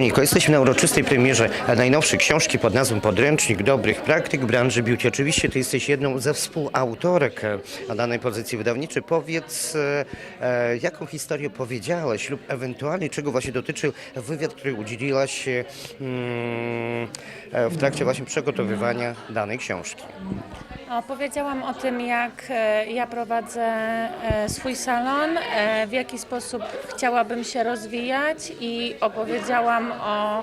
Niko, jesteśmy na uroczystej premierze najnowszej książki pod nazwą Podręcznik dobrych praktyk branży beauty. Oczywiście ty jesteś jedną ze współautorek e, danej pozycji wydawniczej. Powiedz, e, e, jaką historię powiedziałaś lub ewentualnie czego właśnie dotyczył wywiad, który udzieliłaś mm, w trakcie właśnie przygotowywania danej książki. Opowiedziałam o tym, jak e, ja prowadzę e, swój salon, e, w jaki sposób chciałabym się rozwijać i opowiedziałam o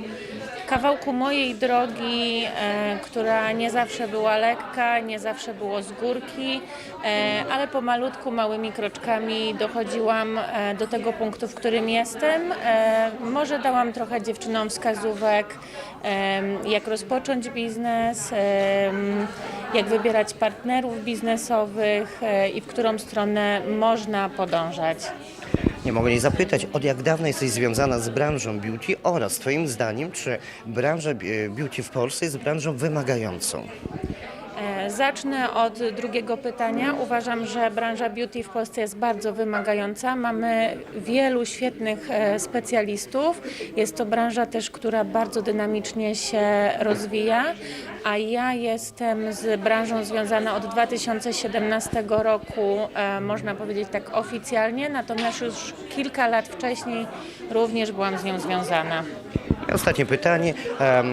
kawałku mojej drogi, e, która nie zawsze była lekka, nie zawsze było z górki, e, ale pomalutku, małymi kroczkami dochodziłam e, do tego punktu, w którym jestem. Może dałam trochę dziewczynom wskazówek, jak rozpocząć biznes, jak wybierać partnerów biznesowych i w którą stronę można podążać. Nie mogę nie zapytać, od jak dawna jesteś związana z branżą beauty oraz twoim zdaniem, czy branża e, beauty w Polsce jest branżą wymagającą? E, Zacznę od drugiego pytania. Uważam, że branża beauty w Polsce jest bardzo wymagająca. Mamy wielu świetnych e, specjalistów. Jest to branża też, która bardzo dynamicznie się rozwija, a ja jestem z branżą związana od 2017 roku, e, można powiedzieć tak oficjalnie, natomiast już kilka lat wcześniej również byłam z nią związana. Ostatnie pytanie. E,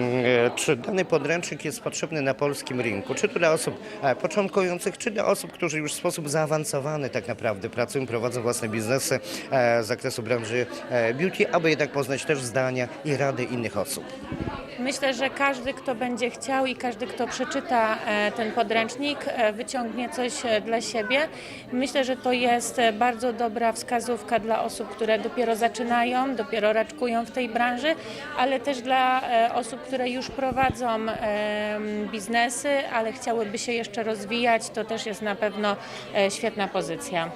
Czy dany podręcznik jest potrzebny na polskim rynku? Czy to dla osób e, początkujących, czy dla osób, którzy już w sposób zaawansowany tak naprawdę pracują, prowadzą własne biznesy e, z zakresu branży beauty, aby jednak poznać też zdania i rady innych osób? Myślę, że każdy, kto będzie chciał i każdy, kto przeczyta ten podręcznik, wyciągnie coś dla siebie. Myślę, że to jest bardzo dobra wskazówka dla osób, które dopiero zaczynają, dopiero raczkują w tej branży, ale też dla e, osób, które już prowadzą biznesy, ale chciałyby się jeszcze rozwijać. To też jest na pewno e, świetna pozycja.